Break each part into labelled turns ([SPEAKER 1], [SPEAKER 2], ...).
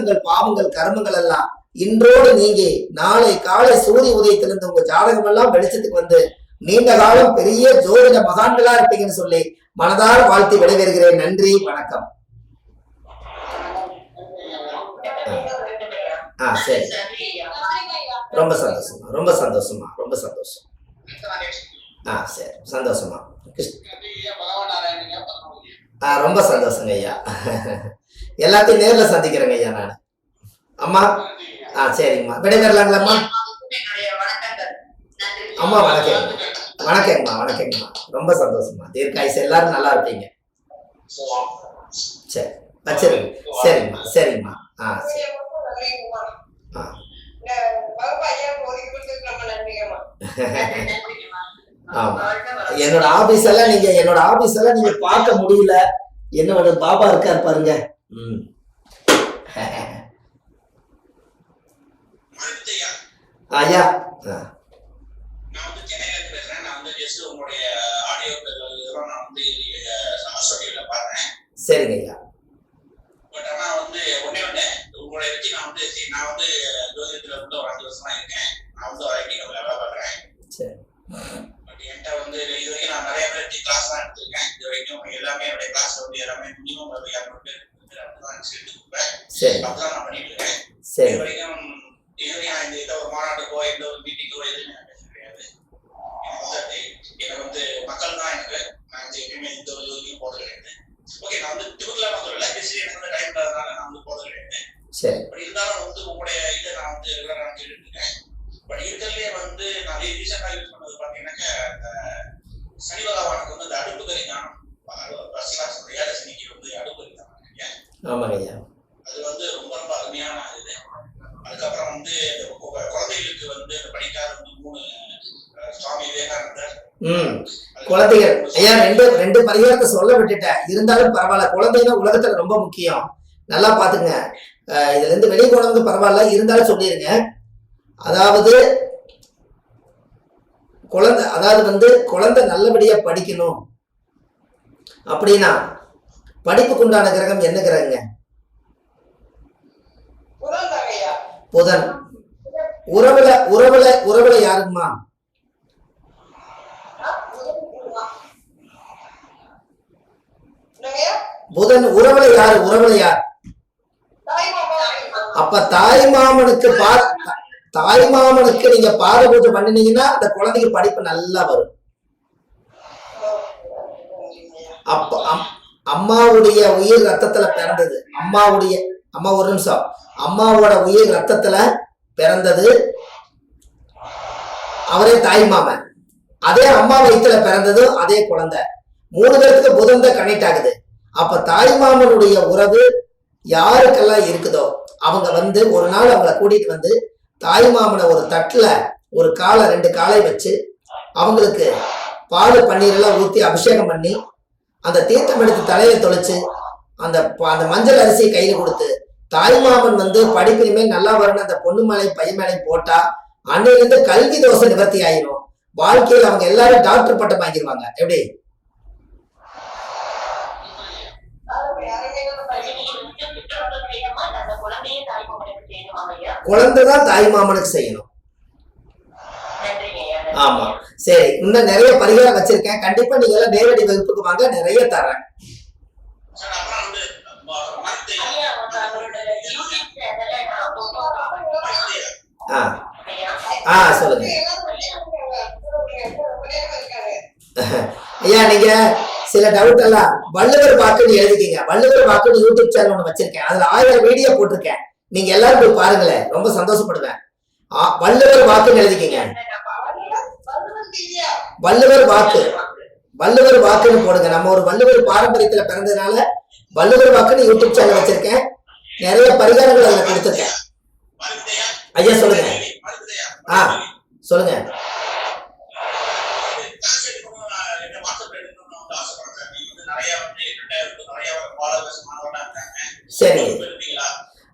[SPEAKER 1] தோஷங்கள் பாவங்கள் கர்மங்கள் எல்லாம் இன்றோடு நீங்கி நாளை காலை சூரிய உதயத்திலிருந்து உங்க ஜாதகம் எல்லாம் வெளிச்சத்துக்கு வந்து நீண்ட காலம் பெரிய ஜோதிட மகான்களா இருப்பீங்கன்னு சொல்லி மனதார வாழ்த்தி விடைபெறுகிறேன். நன்றி வணக்கம். ஆ சரி. ரொம்ப சந்தோஷமா ரொம்ப சந்தோஷமா ரொம்ப சந்தோஷம். ஆ சரி. சந்தோஷமா. கிருஷ்ண ஆ ரொம்ப சந்தோஷங்க ஐயா. எல்லாத்தையும் நேர்ல சந்திக்கிறேங்க ஐயா நான். அம்மா? ஆ சரிங்கம்மா. விடைபெறலாங்களாம்மா? அம்மா வணக்கம் வணக்கங்கம்மா வணக்கங்கம்மா. ரொம்ப சந்தோஷமா தீர்க்காயுசு எல்லாரும் நல்லா இருப்பீங்க. சரி வச்சிருங்க. சரிங்கம்மா சரிங்கம்மா ஆ சரி. ஆ. ஆமா. என்னோட ஆபீஸ் எல்லாம் நீங்க என்னோட ஆபீஸ் எல்லாம் நீங்க பார்க்க முடியல. என்னோட பாபா இருக்கார் பாருங்க. ம் ஐயா ஆ
[SPEAKER 2] நான் வந்து சென்னையில இருந்து பேசுறேன் நான் வந்து ஜஸ்ட் உங்களுடைய ஆடியோ இதெல்லாம் நான் வந்து சமஸ்டிவில Ah, பார்த்தேன்
[SPEAKER 1] சரிங்க ஐயா.
[SPEAKER 2] பட் ஆனா வந்து ஒண்ணே ஒண்ணு உங்களை வச்சு நான் வந்து சரி. நான் வந்து ஜோதிடத்துல வந்து ஒரு அஞ்சு வருஷமா இருக்கேன் நான் வந்து ஒரு ஐடி கம்பெனில வேலை பார்க்குறேன்
[SPEAKER 1] சரி.
[SPEAKER 2] பட் என்கிட்ட வந்து இது வரைக்கும் நான் நிறைய பேர் கிளாஸ் தான் எடுத்திருக்கேன் இது வரைக்கும் எல்லாமே என்னுடைய கிளாஸ் வந்து எல்லாமே மினிமம் ஒரு இரநூறு பேர் வந்து அப்படிதான் சேர்த்து கொடுப்பேன்
[SPEAKER 1] சரி
[SPEAKER 2] அப்படிதான் நான் பண்ணிட்டு இருக்கேன்
[SPEAKER 1] சரி
[SPEAKER 2] வரைக்கும் இது நான் இந்த எந்த ஒரு மாநாட்டுக்கோ எந்த ஒரு மீட்டிங்கோ எதுவுமே நான் பேச கிடையாது. எனக்கு வந்து எனக்கு வந்து மக்கள் தான் எனக்கு. நான் வந்து எப்பயுமே இந்த ஒரு இதுலையும் போறது கிடையாது. ஓகே நான் வந்து திருக்குறளா நான் சொல்லல பேசி எனக்கு வந்து டைம் இல்லாதனால நான் வந்து போறது கிடையாது.
[SPEAKER 1] சரி.
[SPEAKER 2] பட் இருந்தாலும் வந்து உங்களுடைய இதை நான் வந்து ரெகுலரா நான் கேட்டுட்டு இருக்கேன். பட் இருக்கிறதுலே வந்து நான் ரீசெண்டா யூஸ் பண்ணது பாத்தீங்கன்னாக்க அந்த சனி பகவானுக்கு வந்து அந்த அடுப்பு கறி ஞானம் பசங்களா சொல்ற ஏழை சனிக்கு வந்து அடுப்பு கறி ஞானம் இல்லையா?
[SPEAKER 1] ஆமாங்க ஐயா
[SPEAKER 2] அது வந்து ரொம்ப ரொம்ப அருமையான இது அதுக்கப்புறம் வந்து இந்த கு- குழந்தைகளுக்கு வந்து இந்த படிக்காத வந்து மூணு அஹ், சுவாமி விவேகானந்தர்
[SPEAKER 1] ம் குழந்தைகள். ஐயா ரெண்டு ரெண்டு பரிகாரத்தை சொல்ல விட்டுட்டேன். இருந்தாலும் பரவாயில்ல குழந்தைங்க உலகத்துல ரொம்ப முக்கியம். நல்லா பாத்துங்க இதுல இருந்து வெளியே போனவங்க பரவாயில்ல இருந்தாலும் சொல்லிருங்க. அதாவது குழந்தை அதாவது வந்து குழந்தை நல்லபடியா படிக்கணும். அப்படின்னா படிப்புக்கு உண்டான கிரகம் என்ன கிரகங்க? புதன் உறவுல உறவுல உறவுல யாருங்கம்மா புதன் உறவுல யாரு? உறவுல யார்? அப்ப தாய் மாமனுக்கு பா தாய் மாமனுக்கு நீங்க பாத பூஜை பண்ணினீங்கன்னா அந்த குழந்தைக்கு படிப்பு நல்லா வரும். அப்ப அம்- அம்மாவுடைய உயிர் ரத்தத்துல பிறந்தது. அம்மாவுடைய அம்மா ஒரு நிமிஷம். அம்மாவோட உயிர் ரத்தத்துல பிறந்தது அவரே தாய் மாமன். அதே அம்மா வயித்துல பிறந்தது அதே குழந்தை. மூணு பேருக்கு புதன் தான் கனெக்ட் ஆகுது. அப்ப தாய்மாமனுடைய உறவு யாருக்கெல்லாம் இருக்குதோ அவங்க வந்து ஒரு நாள் அவங்கள கூட்டிட்டு வந்து தாய்மாமனை ஒரு தட்டுல ஒரு காலை ரெண்டு காலை வச்சு அவங்களுக்கு பால் பன்னீர் எல்லாம் அபிஷேகம் பண்ணி அந்த தீர்த்தம் எடுத்து தலையில தொலைச்சு அந்த ப- அந்த மஞ்சள் அரிசியை கையில் கொடுத்து தாய்மாமன் வந்து படிப்பிலுமே நல்லா வரணும் அந்த பொண்ணு மலை பையன் மேலையும் போட்டா அன்னையிலேருந்து கல்வி தோசை நிவர்த்தி ஆயிரும். வாழ்க்கையில் அவங்க எல்லாரும் டாக்டர் பட்டம் வாங்கிடுவாங்க. எப்படி? குழந்தை தான் தாய் மாமனுக்கு செய்யணும். ஆமா. சரி இன்னும் நிறைய பரிகாரம் வச்சிருக்கேன். கண்டிப்பா நீங்க எல்லாம் நேரடி வகுப்புக்கு வாங்க நிறைய தரேன். ஆ. ஆ சொல்லுங்க. ஐயா நீங்க சில டவுட் எல்லாம் வள்ளுவர் வாக்குன்னு எழுதிக்கீங்க. வள்ளுவர் வாக்குன்னு யூடியூப் சேனல் ஒன்று வச்சிருக்கேன். அதுல ஆயிரம் வீடியோ போட்டிருக்கேன். நீங்க எல்லாரும் போய் பாருங்களேன். ரொம்ப சந்தோஷப்படுவேன். வள்ளுவர் வாக்குன்னு எழுதிக்கீங்க. வள்ளுவர் வாக்கு. வள்ளுவர் வாக்குன்னு போடுங்க. நம்ம ஒரு வள்ளுவர் பாரம்பரியத்துல பிறந்ததுனால வள்ளுவர் வாக்குன்னு யூடியூப் சேனல் வச்சிருக்கேன். நிறைய பரிகாரங்கள் அதுல கொடுத்துருக்கேன். ஐயா சொல்லுங்க. ஆ. சொல்லுங்க.
[SPEAKER 2] சரி.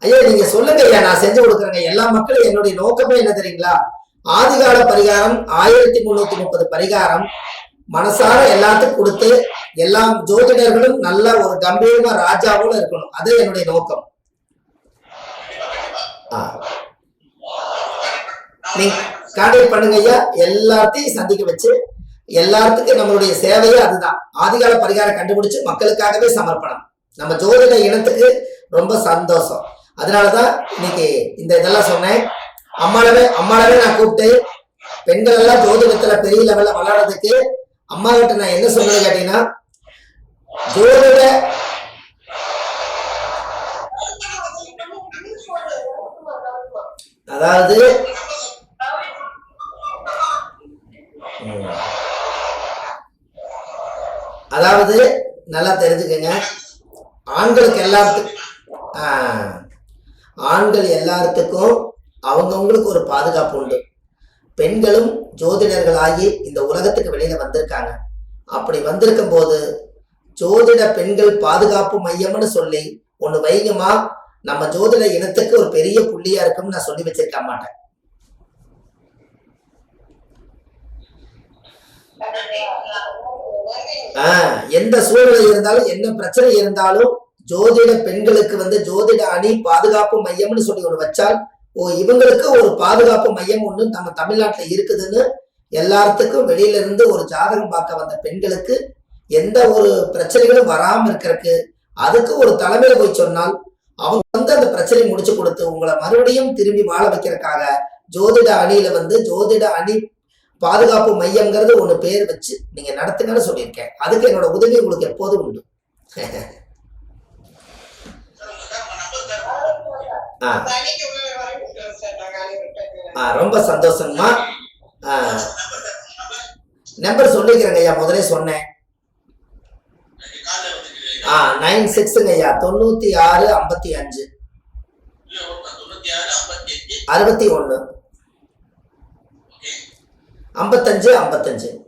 [SPEAKER 1] ஐயா நீங்க சொல்லுங்க ஐயா நான் செஞ்சு கொடுக்குறேங்க. எல்லா மக்களும் என்னுடைய நோக்கமே என்ன தெரியுங்களா? ஆதிகால பரிகாரம் ஆயிரத்தி முன்னூத்தி முப்பது பரிகாரம் மனசார எல்லாத்துக்கும் கொடுத்து எல்லா ஜோதிடர்களும் நல்ல ஒரு கம்பீரமா ராஜாவோட இருக்கணும். அது என்னுடைய நோக்கம். ஆ. கான்டாக்ட் பண்ணுங்க ஐயா. எல்லாத்தையும் சந்திக்க வச்சு எல்லாத்துக்கும் நம்மளுடைய சேவையே அதுதான். ஆதிகால பரிகாரம் கண்டுபிடிச்சு மக்களுக்காகவே சமர்ப்பணம். நம்ம ஜோதிட இனத்துக்கு ரொம்ப சந்தோஷம். அதனாலதான் இன்னைக்கு இந்த இதெல்லாம் சொன்னேன். அம்மாளவே அம்மாளவே நான் கூப்பிட்டு பெண்கள் எல்லாம் ஜோதிடத்துல பெரிய லெவல்ல வளர்றதுக்கு அம்மா கிட்ட நான் என்ன சொல்றது கேட்டீங்கன்னா ஜோதிட அதாவது அதாவது நல்லா தெரிஞ்சுக்கங்க. ஆண்களுக்கு எல்லாத்துக்கும் ஆண்கள் எல்லாத்துக்கும் அவங்கவுங்களுக்கு ஒரு பாதுகாப்பு உண்டு. பெண்களும் ஜோதிடர்களாகி இந்த உலகத்துக்கு வெளியில வந்திருக்காங்க. அப்படி வந்திருக்கும் போது ஜோதிட பெண்கள் பாதுகாப்பு மையம்னு சொல்லி ஒன்னு வைகமா நம்ம ஜோதிட இனத்துக்கு ஒரு பெரிய புள்ளியா இருக்கும்னு நான் சொல்லி வச்சிருக்க மாட்டேன். ஆஹ் எந்த சூழ்நிலை இருந்தாலும் என்ன பிரச்சனை இருந்தாலும் ஜோதிட பெண்களுக்கு வந்து ஜோதிட அணி பாதுகாப்பு மையம்னு சொல்லி ஒன்று வச்சால் ஓ இவங்களுக்கு ஒரு பாதுகாப்பு மையம் ஒன்று நம்ம தமிழ்நாட்டில் இருக்குதுன்னு எல்லாத்துக்கும் வெளியில இருந்து ஒரு ஜாதகம் பார்க்க வந்த பெண்களுக்கு எந்த ஒரு பிரச்சனைகளும் வராமல் இருக்கிறதுக்கு அதுக்கு ஒரு தலைமையில போய் சொன்னால் அவங்க வந்து அந்த பிரச்சனையை முடிச்சு கொடுத்து உங்களை மறுபடியும் திரும்பி வாழ வைக்கிறதுக்காக ஜோதிட அணியில வந்து ஜோதிட அணி பாதுகாப்பு மையம்ங்கிறது ஒன்று பேர் வச்சு நீங்க நடத்துங்கன்னு சொல்லியிருக்கேன். அதுக்கு என்னோட உதவி உங்களுக்கு எப்போதும் உண்டு. ரொம்ப சந்தோஷங்கம்மா. ஆ. நம்பர் சொல்லிக்கிறேங்க ஐயா முதலே சொன்னேன். ஆ நைன் சிக்ஸுங்க ஐயா தொண்ணூத்தி ஆறு ஐம்பத்தி அஞ்சு. அறுபத்தி ஒன்று ஐம்பத்தஞ்சு ஐம்பத்தஞ்சு.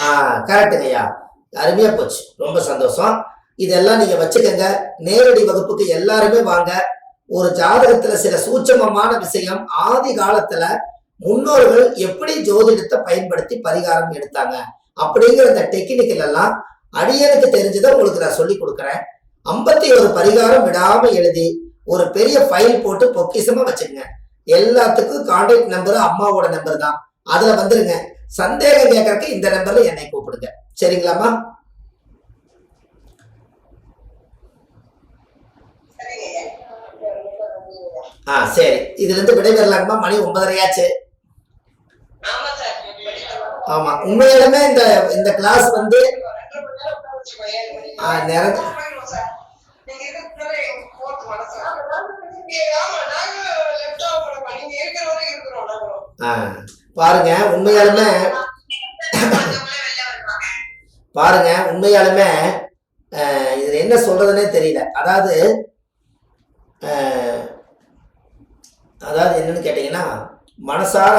[SPEAKER 1] ஆ கரெக்டுங்க ஐயா. அருமையா போச்சு. ரொம்ப சந்தோஷம். இதெல்லாம் நீங்க வச்சுக்கோங்க. நேரடி வகுப்புக்கு எல்லாருமே வாங்க. ஒரு ஜாதகத்துல சில சூட்சமமான விஷயம் ஆதி காலத்துல முன்னோர்கள் எப்படி ஜோதிடத்தை பயன்படுத்தி பரிகாரம் எடுத்தாங்க அப்படிங்கிற இந்த டெக்னிக்கல் எல்லாம் அடியனுக்கு தெரிஞ்சதை உங்களுக்கு நான் சொல்லி கொடுக்குறேன். ஐம்பத்தி ஒரு பரிகாரம் விடாம எழுதி ஒரு பெரிய ஃபைல் போட்டு பொக்கிசமா வச்சுக்கங்க. எல்லாத்துக்கும் கான்டாக்ட் நம்பர் அம்மாவோட நம்பர் தான். அதுல வந்துருங்க. சந்தேகம் கேட்கறதுக்கு இந்த நம்பர்ல என்னை கூப்பிடுங்க. சரிங்களாம்மா? ஆ சரி. இதுல இருந்து விடைபெறலாங்கம்மா. மணி ஒன்பதரையாச்சு. ஆமா. உண்மையிலுமே இந்த இந்த கிளாஸ் வந்து ஆ, பாருங்க. உண்மையாலுமே பாருங்க உண்மையாலுமே இதில் என்ன சொல்றதுன்னே தெரியல. அதாவது அதாவது என்னன்னு கேட்டிங்கன்னா மனசார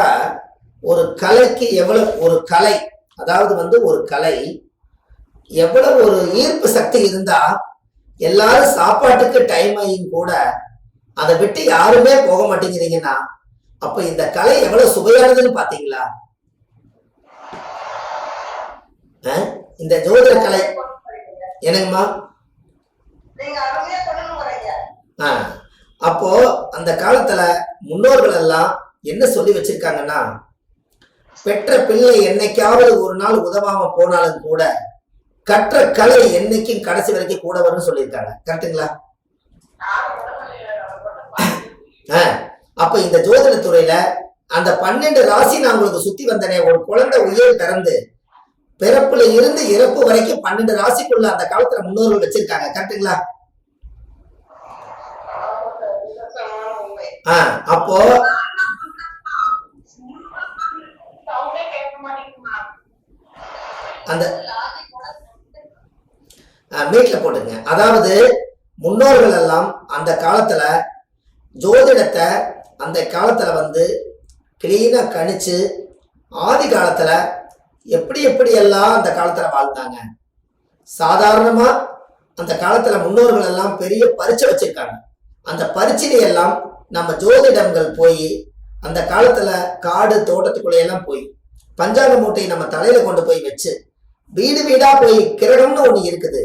[SPEAKER 1] ஒரு கலைக்கு எவ்வளவு ஒரு கலை அதாவது வந்து ஒரு கலை எவ்வளவு ஒரு ஈர்ப்பு சக்தி இருந்தா எல்லாரும் சாப்பாட்டுக்கு டைம் ஆகியும் கூட அதை விட்டு யாருமே போக மாட்டேங்கிறீங்கன்னா அப்ப இந்த கலை எவ்வளவு சுவையானதுன்னு பாத்தீங்களா? இந்த ஜோதிட கலை என்னங்கம்மா ஆ அப்போ அந்த காலத்துல முன்னோர்கள் எல்லாம் என்ன சொல்லி வச்சிருக்காங்கன்னா பெற்ற பிள்ளை என்னைக்காவது ஒரு நாள் உதவாம போனாலும் கூட கற்ற கலை என்னைக்கும் கடைசி வரைக்கும் கூட வரும்னு சொல்லியிருக்காங்க. கரெக்ட்டுங்களா? ஆ, அப்ப இந்த ஜோதிட துறையில அந்த பன்னெண்டு ராசி நான் உங்களுக்கு சுத்தி வந்தனே ஒரு குழந்தை உயிர் பிறந்து பிறப்புல இருந்து இறப்பு வரைக்கும் பன்னெண்டு ராசிக்குள்ள அந்த காலத்துல முன்னோர்கள் வச்சிருக்காங்க. கரெக்ட்டுங்களா? ஆ அப்போ அந்த மீட்ல போட்டுங்க அதாவது முன்னோர்கள் எல்லாம் அந்த காலத்துல ஜோதிடத்தை அந்த காலத்துல வந்து கிளீனா கணிச்சு ஆதி காலத்துல எப்படி எப்படி எல்லாம் அந்த காலத்துல வாழ்ந்தாங்க? சாதாரணமா அந்த காலத்துல முன்னோர்கள் எல்லாம் பெரிய பரீட்சை வச்சிருக்காங்க. அந்த பரீட்சையில எல்லாம் நம்ம ஜோதிடங்கள் போய் அந்த காலத்துல காடு தோட்டத்துக்குள்ள எல்லாம் போய் பஞ்சாங்க மூட்டையை நம்ம தலையில கொண்டு போய் வச்சு வீடு வீடா போய் கிரகம்னு ஒண்ணு இருக்குது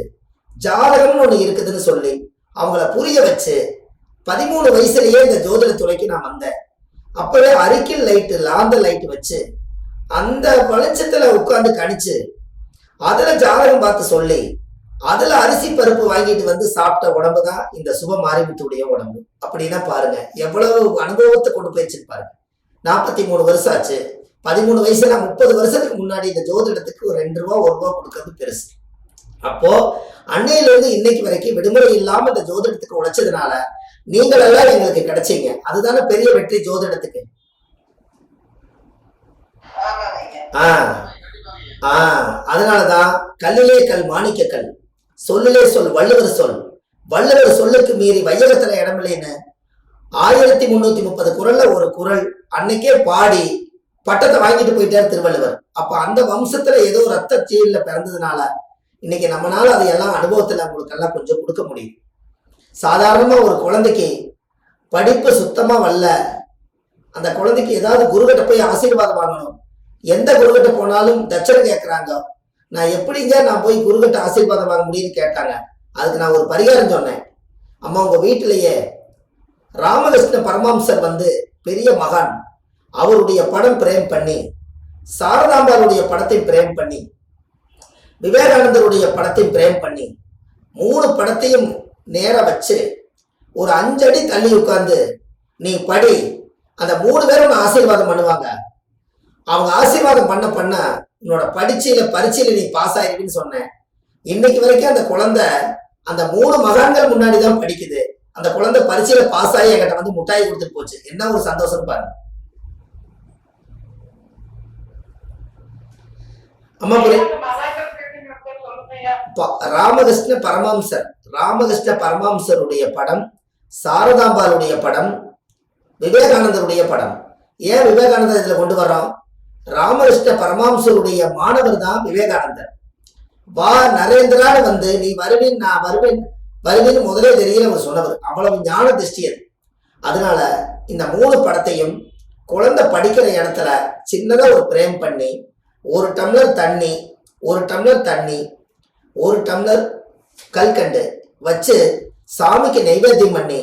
[SPEAKER 1] ஜாதகம்னு ஒண்ணு இருக்குதுன்னு சொல்லி அவங்கள புரிய வச்சு பதிமூணு வயசுலயே இந்த ஜோதிட துறைக்கு நான் வந்தேன். அப்பவே அரிக்கில் லைட்டு லாந்த லைட் வச்சு அந்த வெளிச்சத்துல உட்காந்து கணிச்சு அதுல ஜாதகம் பார்த்து சொல்லி அதுல அரிசி பருப்பு வாங்கிட்டு வந்து சாப்பிட்ட உடம்பு தான் இந்த சுப மாரிமுத்துடைய உடம்பு. அப்படின்னா பாருங்க எவ்வளவு அனுபவத்தை கொண்டு போய் பாருங்க. நாற்பத்தி மூணு வருஷம் ஆச்சு. பதிமூணு வயசுல முப்பது வருஷத்துக்கு முன்னாடி இந்த ஜோதிடத்துக்கு ஒரு ரெண்டு ரூபா ஒரு ரூபா கொடுக்கறது பெருசு. அப்போ அன்னையில இருந்து இன்னைக்கு வரைக்கும் விடுமுறை இல்லாம இந்த ஜோதிடத்துக்கு உழைச்சதுனால நீங்கள் எல்லாம் எங்களுக்கு கிடைச்சீங்க. அதுதானே பெரிய வெற்றி ஜோதிடத்துக்கு. ஆ ஆ அதனாலதான் கல்லிலே கல் மாணிக்க கல். சொல்லிலே சொல் வள்ளுவர் சொல். வள்ளுவர் சொல்லுக்கு மீறி வையகத்துல இடமில்லைன்னு ஆயிரத்தி முன்னூத்தி முப்பது குரல்ல ஒரு குரல் அன்னைக்கே பாடி பட்டத்தை வாங்கிட்டு போயிட்டார் திருவள்ளுவர். அப்ப அந்த வம்சத்துல ஏதோ ரத்த சீல்ல பிறந்ததுனால இன்னைக்கு நம்மனால அதையெல்லாம் அனுபவத்துல உங்களுக்கு எல்லாம் கொஞ்சம் கொடுக்க முடியும் சாதாரணமா ஒரு குழந்தைக்கு படிப்பு சுத்தமா வரல. அந்த குழந்தைக்கு ஏதாவது குருகிட்ட போய் ஆசீர்வாதம் வாங்கணும். எந்த குருகிட்ட போனாலும் தட்சணை கேட்குறாங்க நான் எப்படிங்க நான் போய் குருகிட்ட ஆசீர்வாதம் வாங்க முடியும்னு கேட்டாங்க. அதுக்கு நான் ஒரு பரிகாரம் சொன்னேன். அம்மா உங்க வீட்டிலேயே ராமகிருஷ்ண பரமாம்சர் வந்து பெரிய மகான். அவருடைய படம் பிரேம் பண்ணி சாரதாம்பாருடைய படத்தை பிரேம் பண்ணி விவேகானந்தருடைய படத்தை பிரேம் பண்ணி மூணு படத்தையும் நேர வச்சு ஒரு அஞ்சடி தள்ளி உட்காந்து நீ படி. அந்த மூணு பேரும் ஆசீர்வாதம் பண்ணுவாங்க. அவங்க ஆசீர்வாதம் பண்ண பண்ண உன்னோட படிச்சையில பரீட்சையில நீ பாஸ் ஆயிருக்குன்னு சொன்னேன். இன்னைக்கு வரைக்கும் அந்த குழந்தை அந்த மூணு மகான்கள் முன்னாடி தான் படிக்குது. அந்த குழந்தை பரீட்சையில பாஸ் ஆகி என்கிட்ட வந்து முட்டாய் கொடுத்துட்டு போச்சு. என்ன ஒரு சந்தோஷம் பாருங்க. அம்மா புரிய ப- ராமகிருஷ்ண பரமஹம்சர். ராமகிருஷ்ண பரமஹம்சருடைய படம் சாரதாம்பாளுடைய படம் விவேகானந்தருடைய படம். ஏன் விவேகானந்தர் இதுல கொண்டு வரோம் ராமகிருஷ்ண பரமஹம்சருடைய மாணவர் தான் விவேகானந்தர். வா நரேந்திரான்னு வந்து நீ வருவேன் நான் வருவேன். வருவேன்னு முதலே தெரியல அவர் சொன்னவர். அவ்வளவு ஞான திருஷ்டி அது. அதனால இந்த மூணு படத்தையும் குழந்தை படிக்கிற இடத்துல சின்னதாக ஒரு பிரேம் பண்ணி ஒரு டம்ளர் தண்ணி ஒரு டம்ளர் தண்ணி ஒரு டம்ளர் கல்கண்டு வச்சு சாமிக்கு நைவேத்தியம் பண்ணி